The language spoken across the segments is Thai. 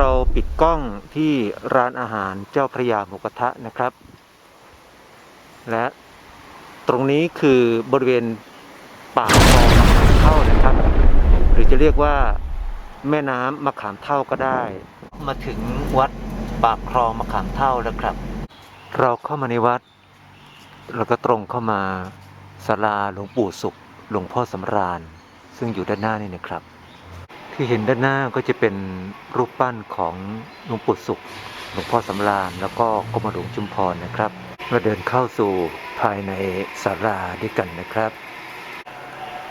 เราปิดกล้องที่ร้านอาหารเจ้าพระยาหมูกระทะนะครับ และตรงนี้คือบริเวณปากคลองมะขามเท่านะครับ หรือจะเรียกว่าแม่น้ำมะขามเท่าก็ได้ มาถึงวัดปากคลองมะขามเท่าแล้วครับ เราเข้ามาในวัด แล้วก็ตรงเข้ามาศาลาหลวงปู่สุขหลวงพ่อสำราญ ซึ่งอยู่ด้านหน้านี่นะครับ ที่เห็นด้านหน้าก็จะเป็นรูปปั้นของหลวงปู่สุข หลวงพ่อสำราญแล้วก็กรมหลวงชุมพรนะครับ เราเดินเข้าสู่ภายในศาลาด้วยกันนะครับ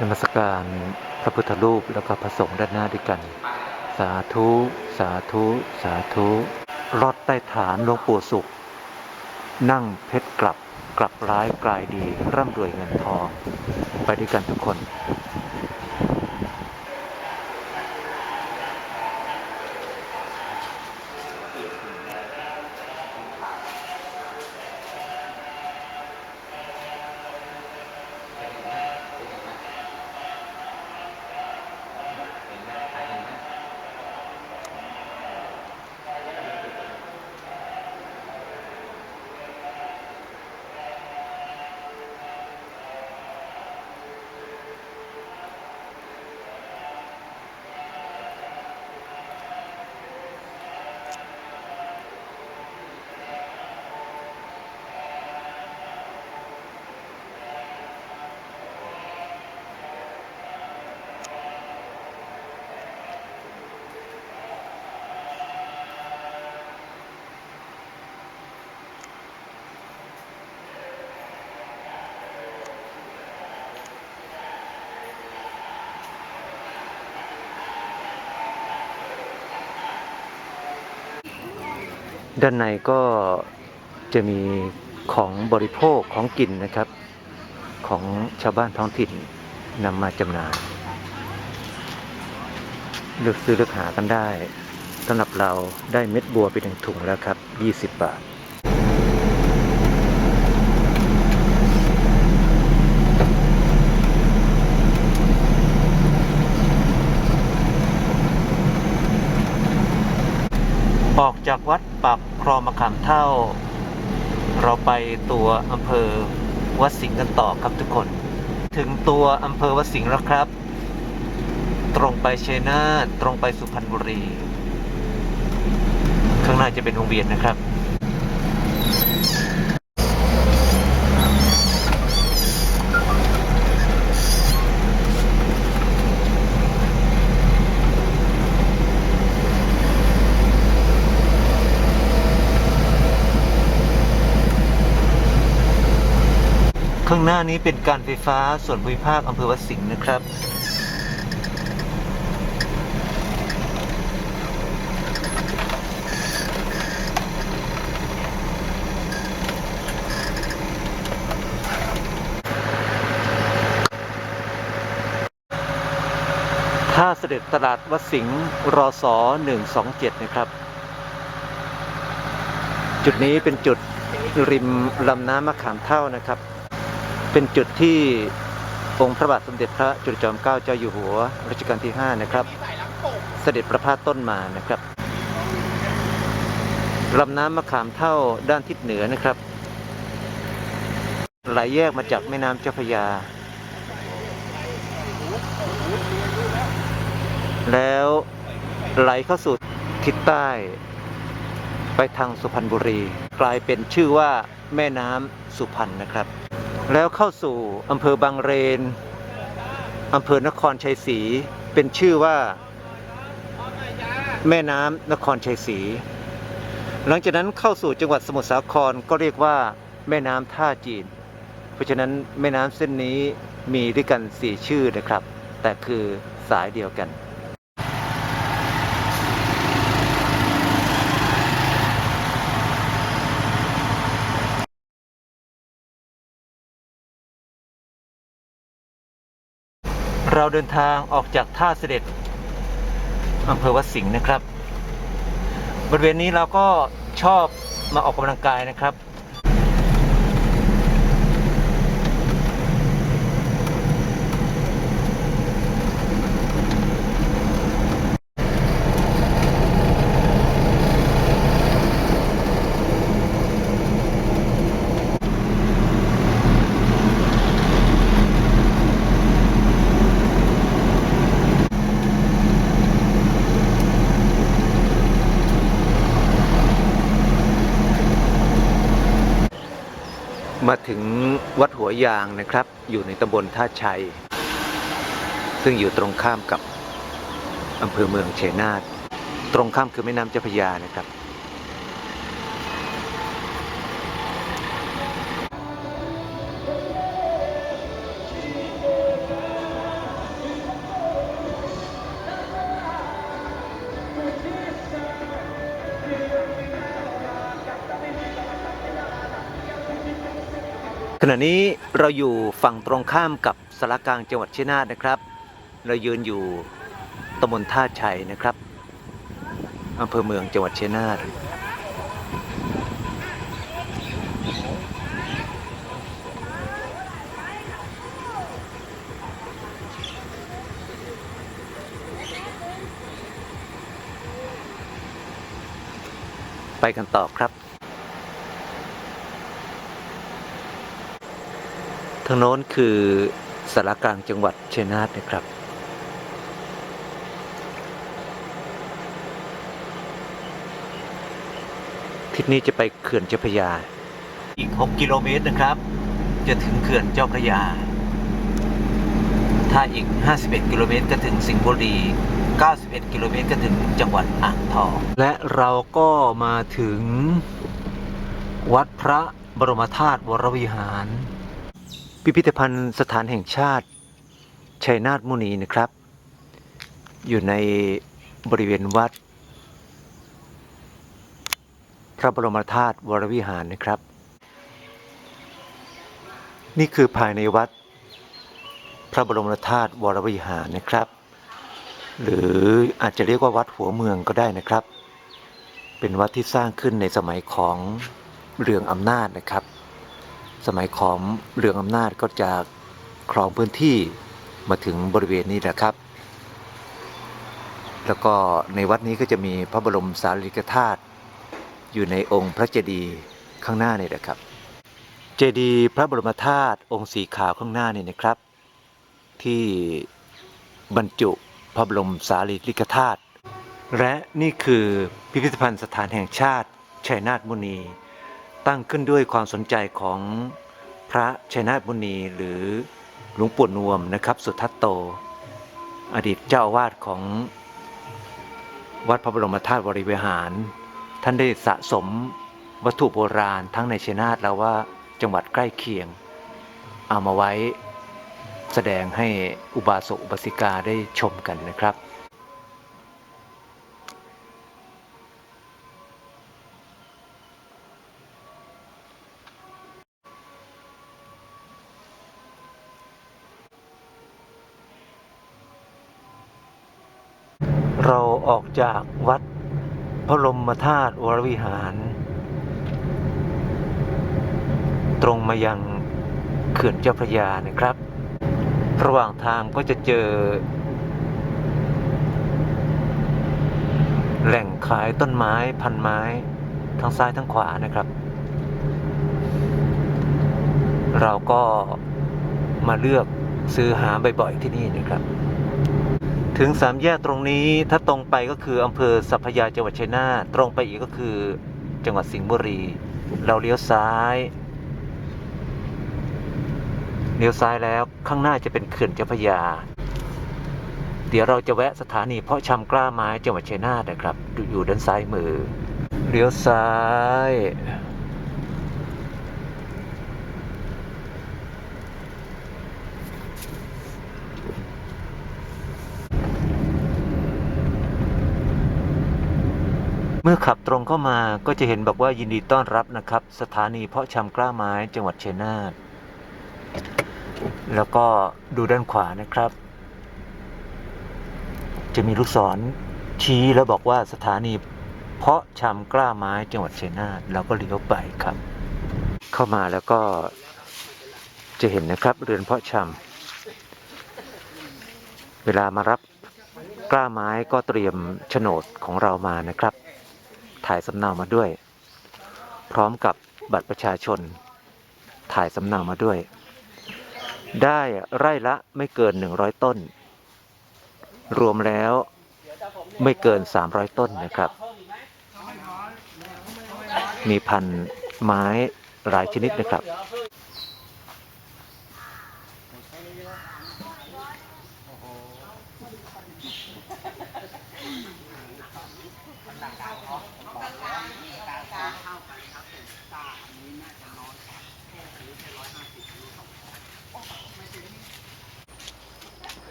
นมัสการพระพุทธรูปแล้วก็พระสงฆ์ด้านหน้าด้วยกัน สาธุ สาธุ สาธุรอดใต้ฐานหลวงปู่สุข นั่งเพชรกลับกลับร้ายกลายดีร่ำรวยเงินทอง ไปด้วยกันทุกคน ด้านในก็จะมีของบริโภคของกินนะครับ ของชาวบ้านท้องถิ่นนำมาจำหน่ายเลือกซื้อเลือกหากันได้สำหรับเราได้เม็ดบัวไปหนึ่งถุงแล้วครับ 20 บาท ออกจากวัดปากคลองมะขามเท่า เราไปตัวอำเภอวัดสิงห์กันต่อครับทุกคน ถึงตัวอำเภอวัดสิงห์แล้วครับ ตรงไปเชยนาตรงไปสุพรรณบุรี ข้างหน้าจะเป็นวงเวียนนะครับ ข้างหน้านี้เป็นการไฟฟ้าส่วนภูมิภาคอำเภอวัดสิงห์นะครับท่าเสด็จตลาดวัดสิงห์รอสอ127 นะครับ จุดนี้เป็นจุดริมลำน้ำมะขามเท่านะครับ เป็นจุดที่องค์พระบาทสมเด็จพระจุลจอมเกล้าเจ้าอยู่หัวรัชกาลที่ 5 นะครับ เสด็จประพาสต้นมานะครับลำน้ำมะขามเท่าด้านทิศเหนือนะครับ ไหลแยกมาจากแม่น้ำเจ้าพระยา แล้วไหลเข้าสู่ทิศใต้ ไปทางสุพรรณบุรี กลายเป็นชื่อว่าแม่น้ำสุพรรณนะครับ แล้วเข้าสู่อำเภอบางเรนอำเภอนครชัยศรีเป็นชื่อว่า แม่น้ำนครชัยศรีหลังจากนั้นเข้าสู่จังหวัดสมุทรสาครก็เรียกว่าแม่น้ำท่าจีน เพราะฉะนั้นแม่น้ำเส้นนี้มีด้วยกันสี่ชื่อนะครับ แต่คือสายเดียวกัน เราเดินทางออกจากท่าเสด็จอำเภอวัดสิงห์นะครับ บริเวณนี้เราก็ชอบมาออกกำลังกายนะครับ มาถึงวัดหัวยางนะครับ อยู่ในตำบลท่าชัย ซึ่งอยู่ตรงข้ามกับอำเภอเมืองชัยนาทตรงข้ามคือแม่น้ำเจ้าพระยานะครับ ขณะนี้เราอยู่ฝั่งตรงข้ามกับสารกลางจังหวัดชัยนาทนะครับ เรายืนอยู่ตำบลท่าชัยนะครับอำเภอเมืองจังหวัดชัยนาทไปกันต่อครับ ทางโน้นคือสารกลางจังหวัดชัยนาทนะครับ ทิศนี้จะไปเขื่อนเจ้าพระยา อีก 6 กิโลเมตรนะครับ จะถึงเขื่อนเจ้าพระยา ถ้าอีก 51 กิโลเมตรก็ถึงสิงห์บุรี 91 กิโลเมตรก็ถึงจังหวัดอ่างทอง และเราก็มาถึงวัดพระบรมธาตุวรวิหาร พิพิธภัณฑ์สถานแห่งชาติชัยนาทมุนีนะครับ อยู่ในบริเวณวัด พระบรมธาตุวรวิหารนะครับ นี่คือภายในวัด พระบรมธาตุวรวิหารนะครับ หรืออาจจะเรียกว่าวัดหัวเมืองก็ได้นะครับ เป็นวัดที่สร้างขึ้นในสมัยของเรืองอำนาจนะครับ สมัยของเรืองอำนาจก็จะครองพื้นที่มาถึงบริเวณนี้แหละครับ แล้วก็ในวัดนี้ก็จะมีพระบรมสารีริกธาตุอยู่ในองค์พระเจดีย์ข้างหน้านี่แหละครับ เจดีย์พระบรมธาตุองค์สีขาวข้างหน้านี่นะครับ ที่บรรจุพระบรมสารีริกธาตุและนี่คือพิพิธภัณฑ์สถานแห่งชาติชัยนาทมุนี ตั้งขึ้นด้วยความสนใจของพระชัยนาทมุนีหรือหลวงปู่นวมนะครับ สุทัตโต อดีตเจ้าอาวาสของวัดพระบรมธาตุวริเวหาร ท่านได้สะสมวัตถุโบราณทั้งในชัยนาทแล้วว่าจังหวัดใกล้เคียง เอามาไว้แสดงให้อุบาสกอุบาสิกาได้ชมกันนะครับ จากวัดพระบรมธาตุวรวิหาร ตรงมายังเขื่อนเจ้าพระยานะครับ ระหว่างทางก็จะเจอ แหล่งขายต้นไม้พันไม้ทั้งซ้ายทั้งขวานะครับ เราก็มาเลือกซื้อหาบ่อยๆที่นี่นะครับ ถึงสามแยกตรงนี้ถ้าตรงไปก็คืออำเภอสัพยาจังหวัดชัยนาทตรงไปอีกก็คือจังหวัดสิงห์บุรี เราเลี้ยวซ้ายเลี้ยวซ้ายแล้วข้างหน้าจะเป็นเขื่อนเจ้าพยา เดี๋ยวเราจะแวะสถานีเพาะชำกล้าไม้จังหวัดชัยนาทนะครับอยู่ด้านซ้ายมือ เลี้ยวซ้าย เมื่อขับตรงเข้ามาก็จะเห็นบอกว่ายินดีต้อนรับนะครับ สถานีเพาะชำกล้าไม้จังหวัดเชัยนาทแล้วก็ดูด้านขวานะครับ จะมีลูกศรชี้แล้วบอกว่าสถานีเพาะชำกล้าไม้จังหวัดเชัยนาทเราก็เลี้ยวไปครับ เข้ามาแล้วก็จะเห็นนะครับเรือนเพาะชำเวลามารับกล้าไม้ก็เตรียมโฉนดของเรามานะครับ ถ่ายสำเนามาด้วย พร้อมกับบัตรประชาชน ถ่ายสำเนามาด้วย ได้ไร่ละไม่เกิน 100 ต้น รวมแล้วไม่เกิน 300 ต้นนะครับ มีพันธุ์ไม้หลายชนิดนะครับ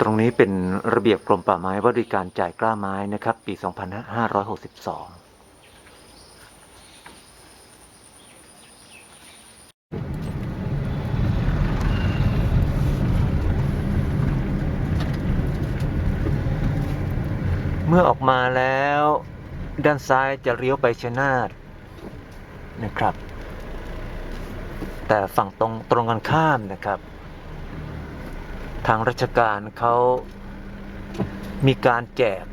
ตรงนี้เป็นระเบียบกรมป่าไม้ว่าด้วยการจ่ายกล้าไม้นะครับ ปี 2562เมื่อออกมาแล้ว ด้านซ้ายจะเลี้ยวไปชนาทนะครับ แต่ฝั่งตรงตรงกันข้ามนะครับ ทางราชการเขามีการแจก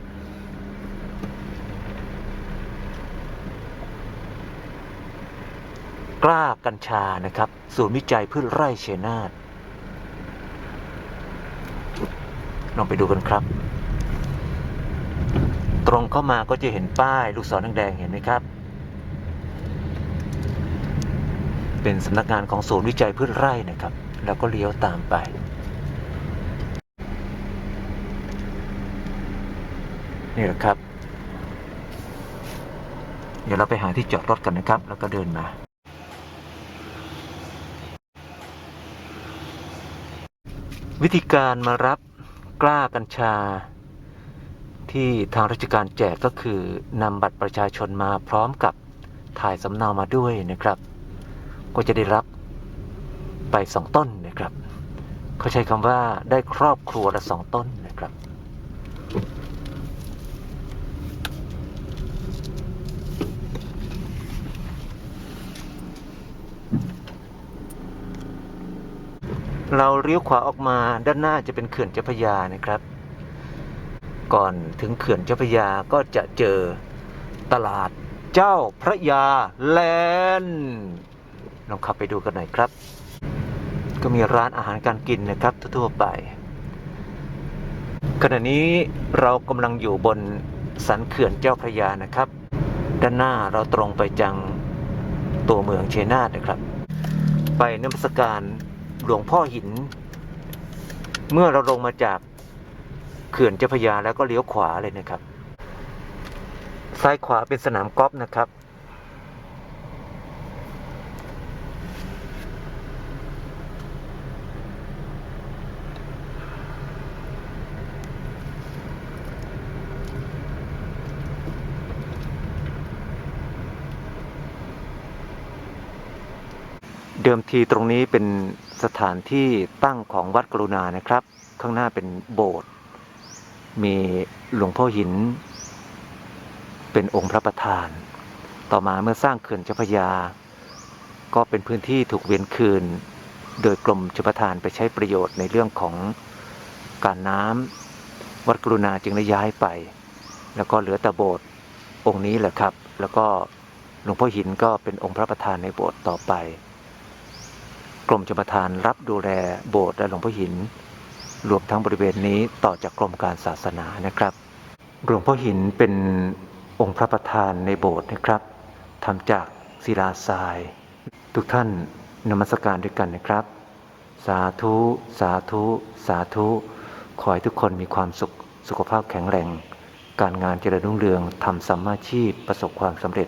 กล้ากัญชานะครับ ศูนย์วิจัยพืชไร่เชนาทลองไปดูกันครับ ตรงเข้ามาก็จะเห็นป้ายลูกศรแดงๆเห็นไหมครับ เป็นสำนักงานของศูนย์วิจัยพืชไร่นะครับ แล้วก็เลี้ยวตามไป นี่แหละครับ เดี๋ยวเราไปหาที่จอดรถกันนะครับ แล้วก็เดินมา วิธีการมารับกล้ากัญชา ที่ทางราชการแจกก็คือนำบัตรประชาชนมาพร้อมกับถ่ายสำเนามาด้วยนะครับ ก็จะได้รับไปสองต้นนะครับ เขาใช้คำว่าได้ครอบครัวละสองต้นนะครับ เราเลี้ยวขวาออกมาด้านหน้าจะเป็นเขื่อนเจ้าพระยานะครับ ก่อนถึงเขื่อนเจ้าพระยาก็จะเจอตลาดเจ้าพระยาแลนลองขับไปดูกันหน่อยครับ ก็มีร้านอาหารการกินนะครับทั่วๆไป ขณะนี้เรากำลังอยู่บนสันเขื่อนเจ้าพระยานะครับ ด้านหน้าเราตรงไปจังตัวเมืองเชยนาทนะครับ ไปนมัสการ หลวงพ่อหิน เมื่อเราลงมาจากเขื่อนเจ้าพยาแล้วก็เลี้ยวขวาเลยนะครับ ซ้ายขวาเป็นสนามกอล์ฟนะครับ เดิมทีตรงนี้เป็น สถานที่ตั้งของวัดกรุณานะครับ ข้างหน้าเป็นโบสถ์มีหลวงพ่อหิน เป็นองค์พระประธาน ต่อมาเมื่อสร้างเขื่อนเจ้าพยา ก็เป็นพื้นที่ถูกเวียนคืน โดยกรมชลประทานไปใช้ประโยชน์ในเรื่องของการน้ำวัดกรุณาจึงได้ย้ายไป แล้วก็เหลือแต่โบสถ์องค์นี้แหละครับ แล้วก็หลวงพ่อหินก็เป็นองค์พระประธานในโบสถ์ต่อไป กรมชลประทานรับดูแลโบสถ์และหลวงพ่อหินรวมทั้งบริเวณนี้ต่อจากกรมการศาสนานะครับ หลวงพ่อหินเป็นองค์พระประธานในโบสถ์นะครับทำจากศิลาทราย ทุกท่านนมัสการด้วยกันนะครับ สาธุ สาธุ สาธุ ขอให้ทุกคนมีความสุขสุขภาพแข็งแรง การงานเจริญรุ่งเรืองทำสัมมาชีพประสบความสำเร็จ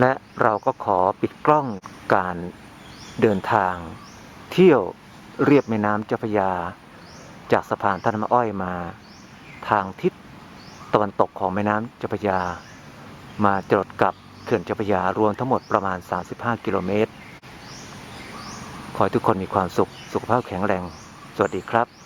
และเราก็ขอปิดกล้องการ เดินทาง เที่ยวเรียบแม่น้ำเจ้าพระยา จากสะพานท่าน้ำอ้อยมา ทางทิศตะวันตกของแม่น้ำเจ้าพระยา มาจรดกับเขื่อนเจ้าพระยารวมทั้งหมดประมาณ 35 กิโลเมตร ขอให้ทุกคนมีความสุขสุขภาพแข็งแรง สวัสดีครับ